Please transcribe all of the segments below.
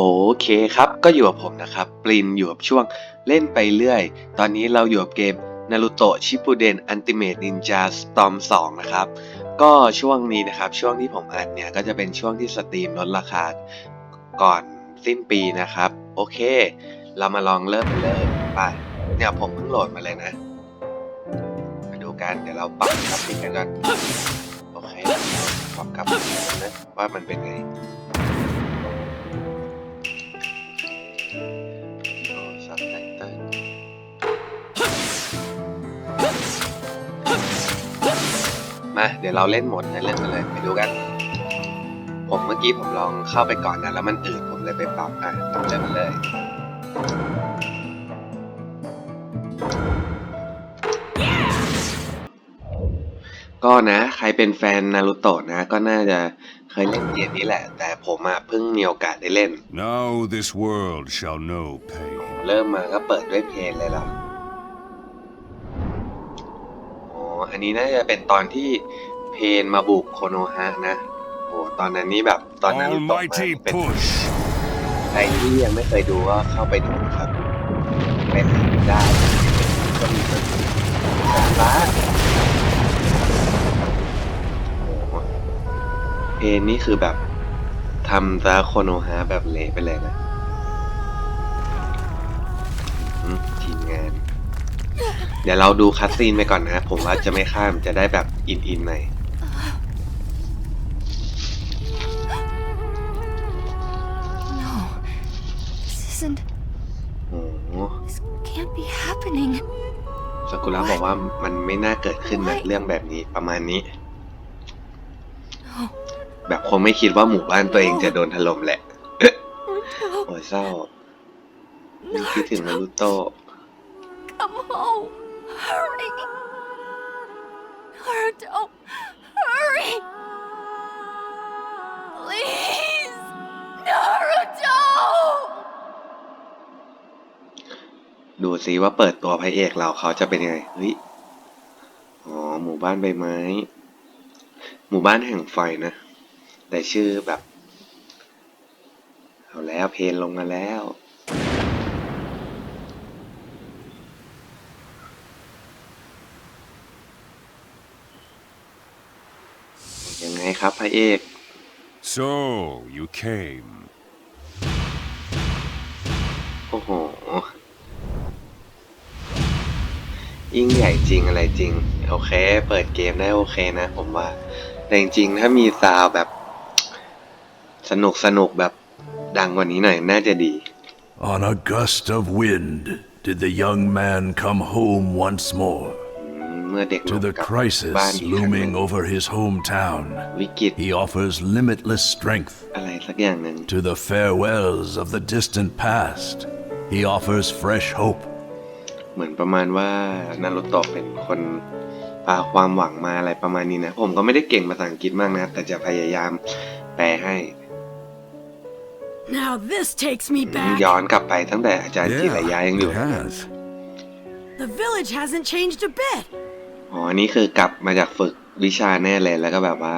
โอเคครับ ก็อยู่กับผมนะครับ ปรินอยู่กับช่วงเล่นไปเรื่อย ตอนนี้เราอยู่กับเกม Naruto Shippuden Ultimate Ninja Storm 2 นะครับ ก็ช่วงนี้นะครับ ช่วงที่ผมอัดเนี่ย ก็จะเป็นช่วงที่สตรีมลดราคา ก่อนสิ้นปีนะครับ โอเค เรามาลองเริ่มกันเลยไปเนี่ยผมเพิ่งโหลดมาเลยนะ มาดูกัน เดี๋ยวเราปรับกราฟิกกันก่อน โอเคปรับกราฟิกกันนะว่ามันเป็นไง มาเดี๋ยวเราเล่นหมดในเรื่องกันเลยไปดูกัน ผมเมื่อกี้ผมลองเข้าไปก่อนนะแล้วมันอืดผมเลยไปปรับอะเราเริ่มกันเลยก็นะใครเป็นแฟนนารูโตะนะก็น่าจะเคยเล่นเกมนี้แหละ แต่ผมอะเพิ่งมีโอกาสได้เล่น Now this world shall know pain. เริ่มมาก็เปิดด้วยเพลงเลยเห ออ๋ออันนี้น่าจะเป็นตอนที่เพนมาบุกโคโนฮะนะโอ้ตอนนั้นนี่แบบตอนนั้นตกมา Almighty เป็น push. ใครที่ยังไม่เคยดูก็เข้าไปดูนะครับเป็นได้ก็มีคนร้านโอ้โหเพนนี่คือแบบทำซะโคโนฮะแบบเละไปเลยนะอืมทีมงาน เดี๋ยวเราดูคัดซีนไปก่อนนะผมว่าจะไม่ข้ามจะได้แบบอินอินๆหน่อย No. This isn't. โอ้โห This can't be happening. สากุระบอกว่ามันไม่น่าเกิดขึ้นนะเรื่องแบบนี้ประมาณนี้ No. แบบคงไม่คิดว่าหมู่บ้านตัวเองจะโดนถล่มแหละ No. โอ้ยเศร้ายังคิดถึงนารุโตะ Come home. Hurry. Naruto. Hurry. Please. Naruto. ดูซิว่าเปิดตัวพระเอกเราเขาจะเป็นยังไง เฮ้ย อ๋อ หมู่บ้านใบไม้ หมู่บ้านแห่งไฟนะ แต่ชื่อแบบ เอาแล้วเพลนลงมาแล้ว ยังไง ครับพระเอก So you came. โอ้โห ยิ่งใหญ่จริงอะไรจริง โอเค เปิดเกมได้โอเคนะผมว่า แต่จริงๆ ถ้ามีซาวด์แบบ สนุกสนุกแบบดังกว่านี้หน่อยน่าจะดี On a gust of wind did the young man come home once more. อืมเมื่อเด็กห To นุ่ม the กลับบ้าน crisis อีกครั้งหนึ่ง looming over his hometown, วิกฤต he offers limitless strength. อะไรสักอย่างหนึ่ง To the farewells of the distant past, he offers fresh hope. เหมือนประมาณว่านารุโตะเป็นคนพาความหวังมาอะไรประมาณนี้นะ ผมก็ไม่ได้เก่งภาษาอังกฤษมากนะแต่จะพยายามแปลให้ Now this takes me อืม back. ย้อนกลับไปตั้งแต่อาจารย์จิรยายังอยู่ it has. The village hasn't changed a bit. อ๋อ นี่คือกลับมาจากฝึกวิชาแน่เลยแล้วก็แบบว่า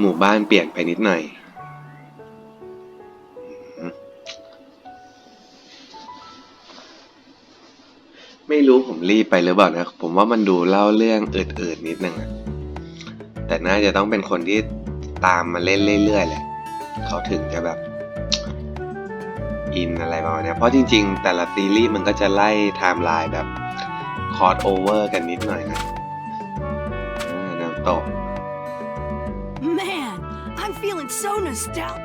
หมู่บ้านเปลี่ยนไปนิดหน่อย ไม่รู้ผมรีบไปหรือเปล่านะ ผมว่ามันดูเล่าเรื่องอื่นๆนิดนึงอะแต่น่าจะต้องเป็นคนที่ตามมาเล่นเรื่อยๆแหละ เขาถึงจะแบบอินอะไรประมาณเนี้ยเพราะจริงๆ แต่ละซีรีส์มันก็จะไล่ไทม์ไลน์แบบ คอร์ดโอเวอร์กันนิดหน่อยนะอ่าน้ำตก Man, I'm feeling so nostalgic.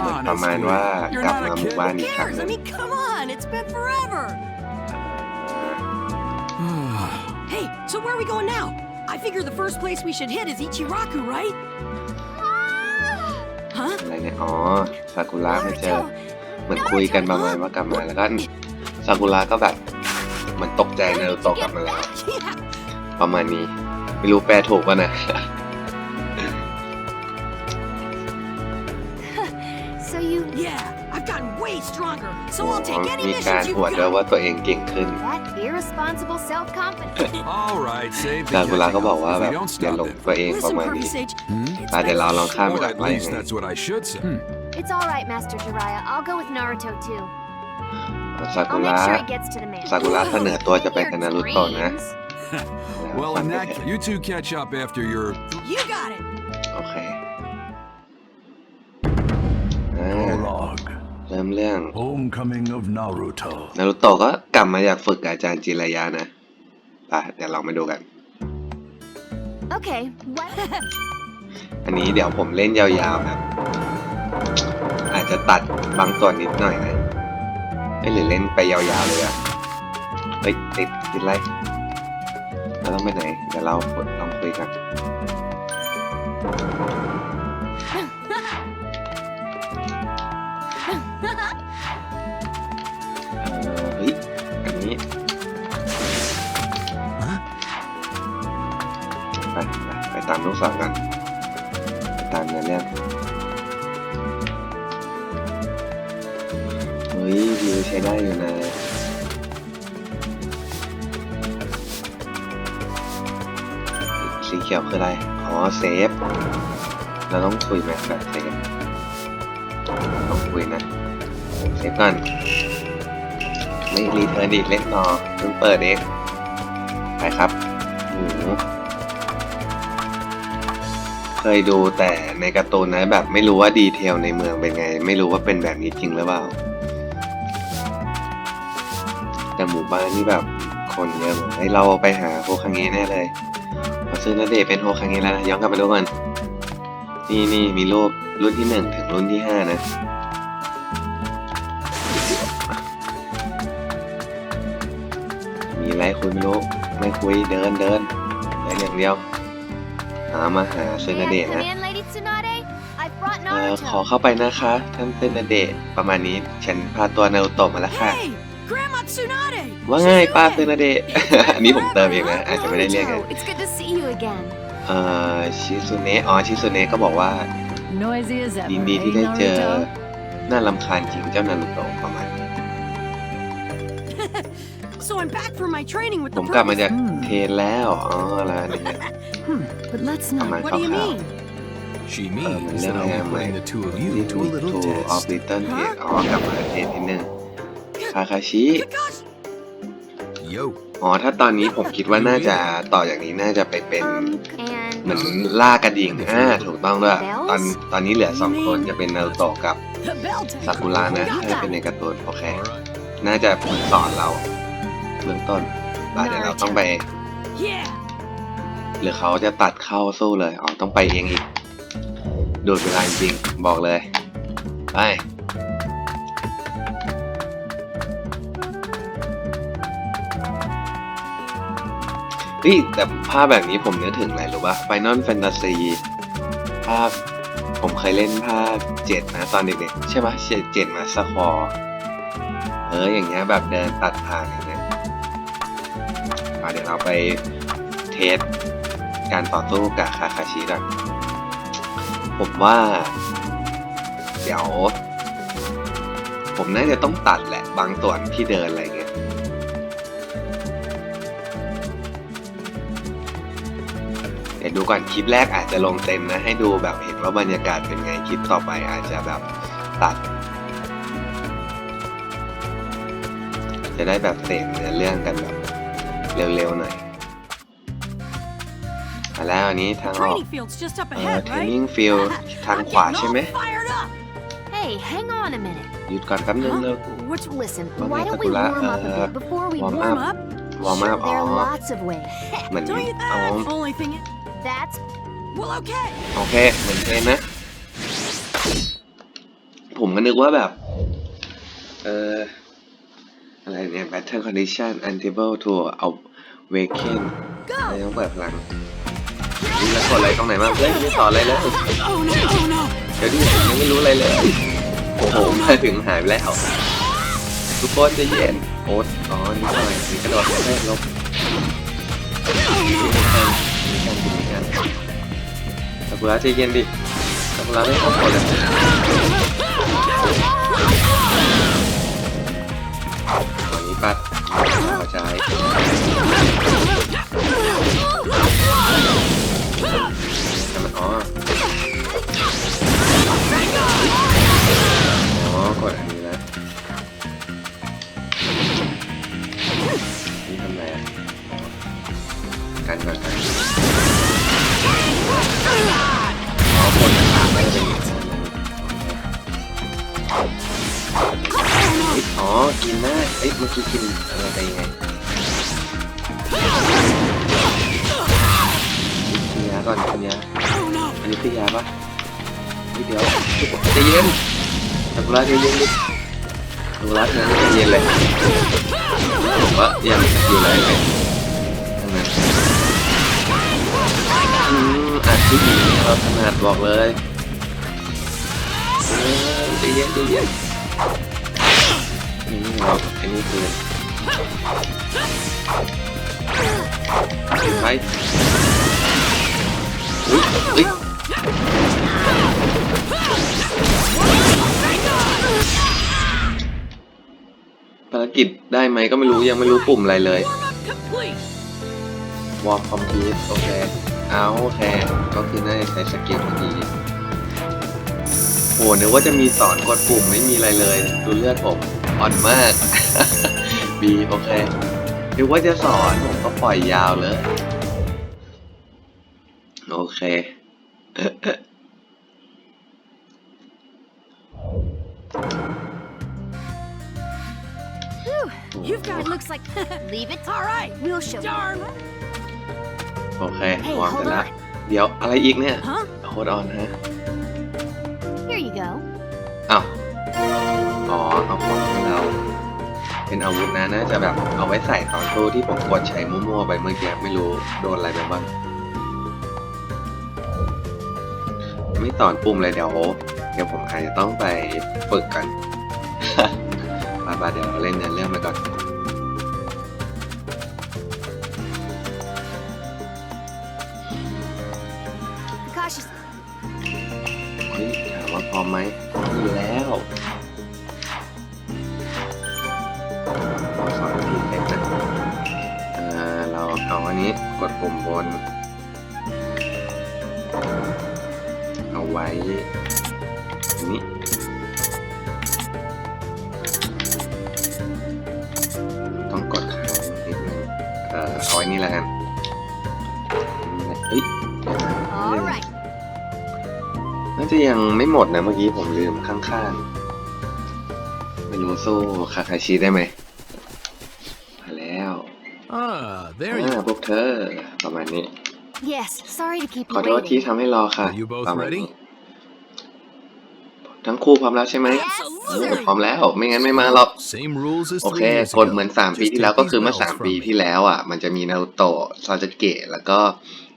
เหมือนประมาณว่ากลับมาหมู่บ้าน Who อีกครั้ง cares? ห I นึ่ง mean, come on, it's been forever. Hey, so where are we going now? I figure the first place we should hit is Ichiraku, right? Huh? อะไรเนี่ยอ๋อซากุระมาเจอเหมือนคุยกันประมาณว่ากลับมาแล้วก็ ซากุระก็แบบเหมันตกใจนารูโตะกลับมาแล้ว Yeah. ประมาณนี้ ไม่รู้แปลถูกป่ะนะ So you. Yeah, I've gotten way stronger, so อ๋อ I'll take any มีการ missions อวด you've ด้วย got. ว่าตัวเองเก่งขึ้น That irresponsible self-confidence. All right, save the ซากุระ catching ก็บอก up. ว่า If แบ we บ don't อย่า stop หลง them. ตัวเองประ Listen, มาณนี้ Purple Sage. It's อะ that เดี๋ยวเราลองข้ามไป Or ก่อน at ว่ายัง least ไง that's what I should say. It's all right, Master Jiraiya. I'll go with Naruto too. ซากุ I'll ระ make sure he gets to the man. ซากุระเสนอตัวจะไปกับนารูโตะนะ Dreams. Well, ฟัง in ไป that เถ case, อะ you two catch up after your. You got it. โอเคอ่า Prologue. เริ่มเรื่อง Homecoming of Naruto. นารูโตะก็กลับมาจากฝึกกับอาจารย์จิรายะนะไปเดี๋ยวเรามาดูกัน Okay, what? อันนี้เดี๋ยวผมเล่นยาวๆแบบอาจจะตัดบางส่วนนิดหน่อยนะ เอ้หรือเล่นไปยาวๆเลยอะเฮ้ยติดติดไรเราต้องไปไหนเดี๋ยวเราลองคุยกันเฮ้ยอันนี้ไปไปตามลูกศรกัน ตามเนื้อเรื่อง ฮ้ยวิวใช้ได้อยู่นะสีเขียวคืออะไร อ๋อเซฟ เราต้องคุยไหมแบบเซฟ ต้องคุยนะ เซฟก่อน ไม่รีเทิร์นดิเล่นต่อเพิ่งเปิดเอง ไปครับโอ้เคยดูแต่ในการ์ตูนนะแบบไม่รู้ว่าดีเทลในเมืองเป็นไง ไม่รู้ว่าเป็นแบบนี้จริงหรือเปล่า แต่หมู่บ้านนี่แบบคนเยอะเหมือนให้เราไปหาโฮคังเงะแน่เลยเราซื้อนาเดชน์เป็นโฮคังเงะแล้วนะย้อนกลับมาดูก่อนนี่นี่มีรูปรุ่นที่หนึ่งถึงรุ่นที่ห้านะมีอะไรคุยไม่รู้ไม่คุยเดินเดินเดินอย่างเดียว หามาหาเซนาเดะ May I come นะ in, Lady Tsunade? I've brought เออขอ Naruto. เข้าไปนะคะ ท่านเซนาเดะประมาณนี้ฉันพาตัวนารูโตะมาแล้วค่ะ Hey, Grandma Tsunade. ว่าไงป้าเซนาเดะ อันนี้ผมเติมเองนะอาจจะไม่ได้เรียกไง Naruto, it's good to see you again. เอ่อชิซุเนะอ๋อชิซุเนะก็บอกว่า Noisy as ever. ยินดีที่ได้เจอน่ารำคาญจริงเจ้านารูโตะประมาณนี้ So I'm back for my training with ผ the มกลับมา purple. จากเทรนแล้ว อ๋ออะไรนี่เนี่ย But let's ประมาณ not. What do you คร่าว mean? She ๆเออมัน means เรื่อ that ง I'll งาน be ใหม่ putting the two of นี่ you to a little ทูออฟ test. ลิตเติ้ลเทสอ๋อกลับมาเทสนิดนึง คาคาชิ Kakashi. Yo. อ๋อถ้าตอนนี้ผมคิดว่าน่าจะต่ออย่างนี้น่าจะไปเป็น Um, เหมือน and ล่ากระดิ่งอ่าถูกต้องด้วยตอนตอนนี้เหลือสองคนจะเป็นนารูโตะกับ The bell tower. ซากุระนะ Got ถ้าเป็นใน that. การ์ตูนโอเค All right. น่าจะสอนเราเบื้องต้นอะเดี๋ยวเราต้องไป Yeah. หรือเขาจะตัดเข้าสู้เลยอ๋อต้องไปเองอีกดูดเวลาจริงๆบอกเลยไป นี่แต่ภาพแบบนี้ผมนึกถึงอะไรรู้ป่ะ Final Fantasy ภาคผมเคยเล่นภาคเจ็ดนะตอนเด็กๆใช่ปะเจ็ดเจ็ดมาสคอเอออย่างเงี้ยแบบเดินตัดทางอย่างเงี้ยอะเดี๋ยวเราไปเทสการต่อสู้กับคาคาชิกันผมว่า เดี๋ยว ผมน่าจะต้องตัดแหละบางส่วนที่เดินอะไรเงี้ย เดี๋ยวดูก่อนคลิปแรกอาจจะลงเต็มนะ ให้ดูแบบเห็นว่าบรรยากาศเป็นไงคลิปต่อไปอาจจะแบบตัด จะได้แบบเสพเนื้อเรื่องกันแบบเร็วๆหน่อยมาแล้วอันนี้ทางออก Training field's just up เอ่อ ahead, เทรน right? นิ่งฟิลทางขวาใช่ไหม I'm getting all fired up. hey, hang on a minute. หยุดก่อนแป๊บนึง Huh? เร็ว What's Listen, Okay, why don't we Sakura, warm up a uh, bit before we warm warm warm up? วอร์มอัพ Sure, อ๋อ there are lots of ways. เหมือน Don't you? อ๋อ Uh, only thing. It, That's well, okay. โอเค เหมือนเทรนนะ ผมก็นึกว่าแบบ เอออะไรเนี่ย battle condition unable to awaken อะไรต้องเปิดพลังนี่แล้วกดอะไรตรงไหนบ้างเฮ้ยไม่สอนอะไรเลย Oh no! Oh no! เดี๋ยวดิผมยังไม่รู้อะไรเลย โอ้โห มาถึงหายไปแล้ว ทุกคนใจะเย็น โอ๊ตอ๋อนี่อะไรนี่กระโดดได้ลบนี่เป็ ซากุระใจเย็นดิซากุระไม่เข้าก่อนเลยวันนี้ปัดพอใจ ว่ายังอยู่ไหนเลยทั้งนั้นอืมอัดที่ดีเราถนัดบอกเลยเออใจเย็นใจเย็นนี่เราไอันนี้คือไปอุ้ยอุ้ยารกิจได้ไหมก็ไม่รู้ยังไม่รู้ปุ่มอะไรเลย Warm complete! วอลคอมพิวโอเคเอาโอเคก็คือน่าจะใช้สกิลเมื่อกี้โหนึกว่าจะมีสอนกดปุ่มไม่มีอะไรเลย ดูเลือดผมอ่อนมาก บีโอเคนึกว่าจะสอนผมก็ปล่อยยาวเลย โอเค You've got. It looks like. Leave it. All right. We'll show you. Darn. โอเค Hey, วางเสร็จ hold แล้ว on. เดี๋ยวอะไรอีกเนี่ย Huh? โคดออนฮะ Here you go. อ้าว อ๋อ เอาของให้เรา เป็นอาวุธนะ น่าจะแบบเอาไว้ใส่ตอนตู้ที่ผมกดใช้มั่วๆไปเมื่อกี้ไม่รู้โดนอะไรไปบ้าง ไม่ตอนปุ่มเลยเดี๋ยว เดี๋ยวผมอาจจะต้องไปฝึกกันไปๆเดี๋ยวเราเล่นเนื้อเรื่องไปก่อน Precautious. เฮ้ยถามว่าพร้อมไหมพร้อมอยู่แล้วขอสอนทีเล็กนะเอ่อเราเอาอันนี้กดปุ่มบน เอาไว้ นี่แล้วกันเฮ้ยเดี๋ยวนะ All right. น่าจะยังไม่หมดนะเมื่อกี้ผมลืมข้างๆ ไม่รู้สู้คาคาชิได้ไหมมาแล้ว Ah, there อ่า you พวกเธอประมาณนี้ Yes. Sorry to keep ขอ you โทษที่ waiting. ทำให้รอค่ะ Are you both ประมาณ ready? นี้ทั้งคู่พร้อมแล้วใช่ไหม Yes, เออ sir. พร้อมแล้ว ไม่งั้นไม่มาหรอก Same rules as โอเค three years กด ago. เหมือนสามปี Just ที่แล้ว take ก็ these คือเมื่อ bells สาม from ปี me. ที่แล้วอะ มันจะมีนารูโตะซาสึเกะแล้วก็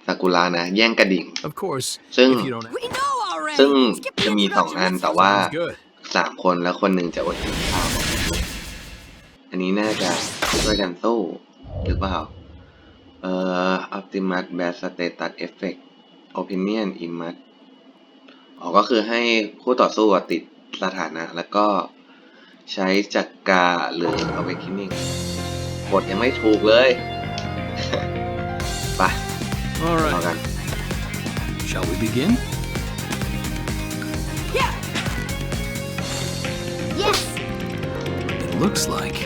ซากุระนะ แย่งกระดิ่ง Of course, ซึ่ง if you don't We know already. ซึ่ง Skip the จะมีสองอัน introduction. แต่ว่า sounds good. สามคนแล้วคนหนึ่งจะอดกินข้าวอันนี้น่าจะช่วยกันสู้หรือเปล่า เอ่อ Optimus Bad Status Effect Opinion in m u d อ๋อก็คือให้คู่ต่อสู้อะติดสถานะ แล้วก็ใช้จักกาหรือ Awakening กดยังไม่ถูกเลย ไป All รอ right, กัน shall we begin? Yeah. Yes. It looks like.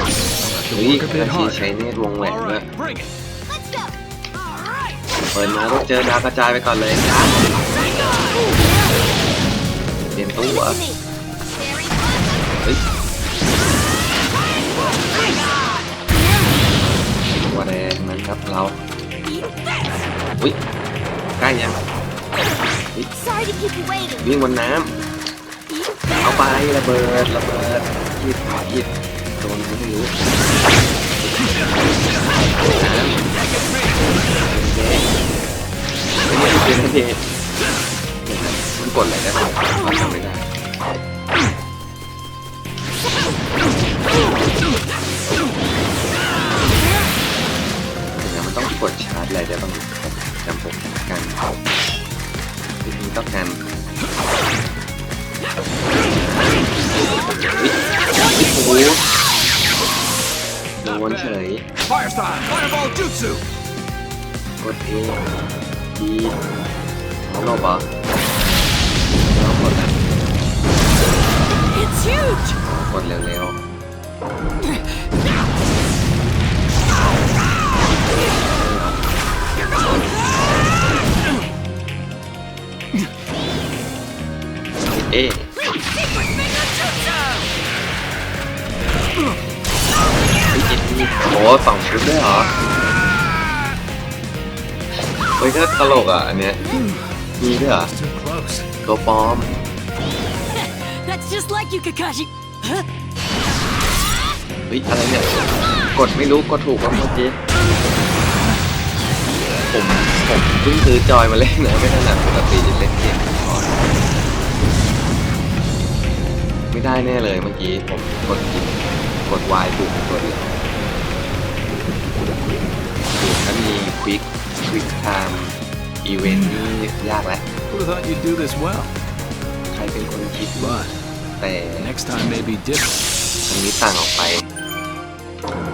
I'll have to เฮ้ย work a นา bit ที harder. ใช้เนตรวงแหวน All ด้วย right, bring it. เปิดมาต้องเจอดาวกระจายไปก่อนเลยครับเตรียมตัว Leave it to me. Very fun. เฮ้ยตัวแดงนั้นครับเรา Eat this. อุ้ยใกล้ยัง Sorry to keep you waiting. วิ่งบนน้ำเอาไประเบิดระเบิดยิดยิดโดนไม่รู้ น้ำแดงไม่ใช่เป็นเดชมันกดอะไรได้บ้างเราทำไม่ได้มันต้องกดชาร์จอะไรได้บ้างจำผมกันทีนี้ต้องการโอ้โห โดนเฉย Fire style, fireball jutsu. กดเอดีเอาหลบเหรอเรากดนะ It's huge. กดเร็วๆเอะ สองชุดด้วยเหรอเฮ้ยก็ตลกอะ อันเนี้ยมีด้วยเหรอ Too close. ตัวปลอม That's just like you, Kakashi. Huh? เฮ้ยอะไรเนี่ยกดไม่รู้กดถูกว่าเมื่อกี้ผมผมเพิ่งซื้อจอยมาเล่นนะไม่ถนัดปกติจะเล่นเกมไม่ได้แน่เลยเมื่อกี้ผมกดผิดกด Y ถูกตัวเดียว ถูกถ้ามีควิกควิกไทม์อีเวนต์นี่ยากแล้ว Who thought you'd do this well? ใครเป็นคนคิด But แต่ next time may be different. อันนี้ต่างออกไป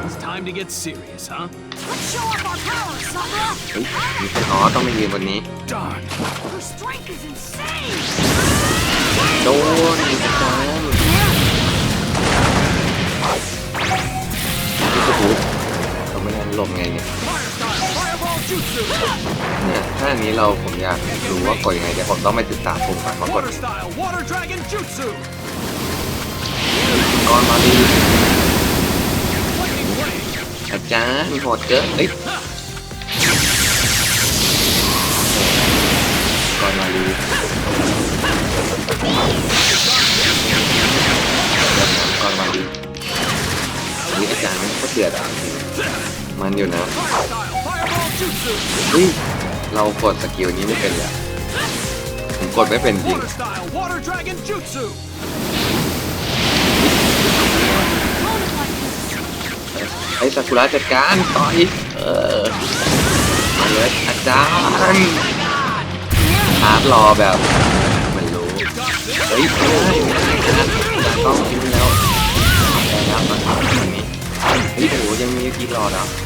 It's time to get serious, huh? Let's show off our power, Sakura. เฮ้ยมีคนอ๋อต้องไปยืนบนนี้ Darn. Her strength is insane. โดนอีกค เราไม่ทันหลบไงเนี่ยเนี่ยถ้าอันนี้เราผมอยากรู้ว่ากดยังไงเดี๋ยวผมต้องไปศึกษาปุ่มก่อนว่ากดก่อนมาดีอาจารย์โหดเกินเอ้ยก่อนมาดีก่อนมาดีอันนี้อาจารย์มันก็เดือดอะ มันอยู่นะ Fire style. Fireball jutsu. เฮ้ยเรากดสกิลนี้ไม่เป็นเลยอะผมกดไม่เป็นจริง Water style. Water dragon jutsu. ไอ้ซากุระจัดการต่อยเออมาเลยอาจารย์ชาร์จรอแบบไม่รู้เฮ้ยไม่ได้ไม่ได้อาจารย์อาจารย์ต้องกินแล้วแต่แล้วมาทำแบบนี้เฮ้ยโอ้โหยังมีกี่รอแล้ว Water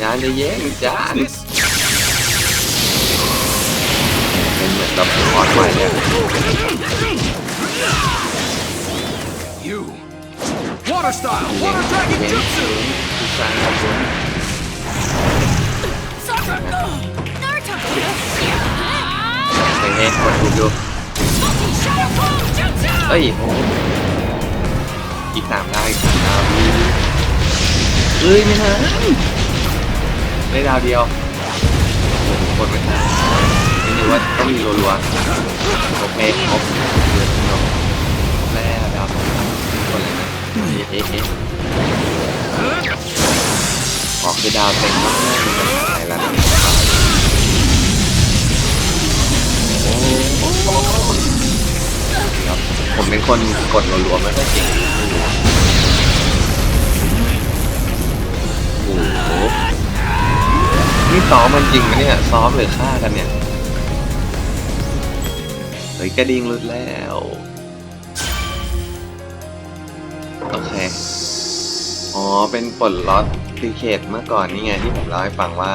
จานจะแย่งจาน This. เป็นเหมือนกับคอร์สไว้เลย You. Water style. Water dragon jutsu. จานกับคุณ Sakura. Naruto. เฮ้ยกดถูกอยู่ Shadow Clone Jutsu. เอ้ยโอ้อีกสามดาวอีกสามดาว เอ้ยไม่ทันได้ดาวเดียวผมกดไม่ทันไม่รู้ว่าต้องมีรัวๆโอเคครบเดือนเดียวแล้วดาวสองคนอะไรนะเอ๊ะเอ๊ะเอ๊ะออกคือดาวเต็มมากเลยไหนแล้วนะผมเป็นคนกดรัวๆไม่ค่อยเก่ง นี่ซ้อมมันจริงไหมเนี่ย ซ้อมหรือฆ่ากันเนี่ยเฮ้ยกระดิ่งหลุดแล้ว โอเค อ๋อ เป็นปลดล็อตซีเคทเมื่อก่อนนี่ไงที่ผมเล่าให้ฟังว่า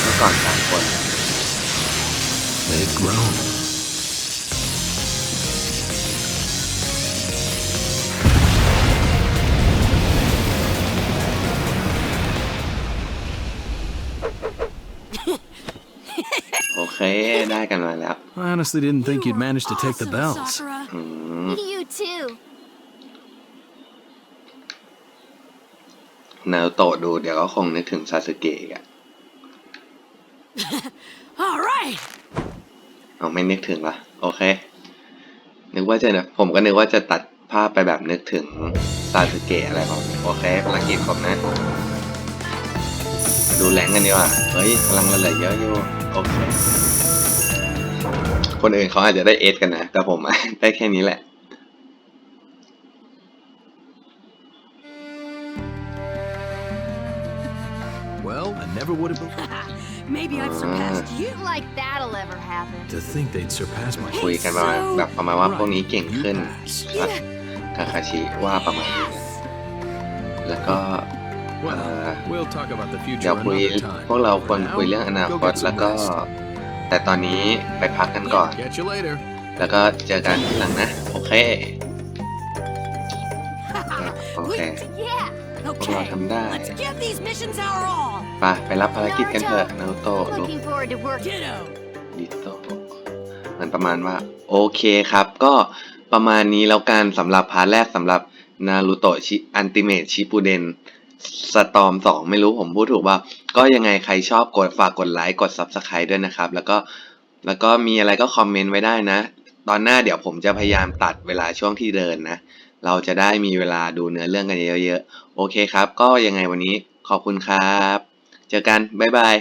เมื่อก่อนสามคน They've grown. ได้กันมาแล้ว I honestly didn't think you'd manage to take the Awesome, bells. Sakura. อืม You too. นารูโตะดูเดี๋ยวก็คงนึกถึงซาสึเกะอีกอะ All right. เอาไม่นึกถึงละโอเค นึกว่าจะผมก็นึกว่าจะตัดภาพไปแบบนึกถึงซาสึเกะอะไรของโอเคภารกิจผมนะ ดูแรงกันดีกว่า เฮ้ยพลังเราเหลือเยอะอยู่โอเคคนอื่นเขาอาจจะได้เอสกันนะ แต่ผมได้แค่นี้แหละ Well, I never would have believed Maybe I've surpassed you. Like that'll ever happen. to think they'd surpass my คุยกันมาแบบประมาณว่าพวกนี้เก่ง You ขึ้น pass. คาคาชิว่าประมาณนี้แล้วก็ Well, Uh, we'll talk about the เดี๋ยว future คุย another time. พวกเราควร For now, คุยเรื่องอนา go คต get some แล้วก็ rest. แต่ตอนนี้ไปพักกันก่อน Catch you later. แล้วก็เจอกันทีหลังนะ โอเค โอเค Yeah. พวกเรา Okay, ทำได้ let's give these missions our all. ไปไปรับภารกิจกันเถอะนารูโตะ I'm ลูก looking forward to work. Ditto. ลิโตเหมือนประมาณว่า โอเคครับ ก็ประมาณนี้แล้วกันสำหรับพาร์ทแรกสำหรับนารูโตะชิอันติเม e ชิปูเดน สตอมสองไม่รู้ผมพูดถูกป่าก็ยังไงใครชอบกดฝากกดไลค์กด Subscribe ด้วยนะครับ แล้วก็แล้วก็มีอะไรก็คอมเมนต์ไว้ได้นะ ตอนหน้าเดี๋ยวผมจะพยายามตัดเวลาช่วงที่เดินนะ เราจะได้มีเวลาดูเนื้อเรื่องกันเยอะๆ โอเคครับ ก็ยังไงวันนี้ขอบคุณครับ เจอกัน บ๊ายบาย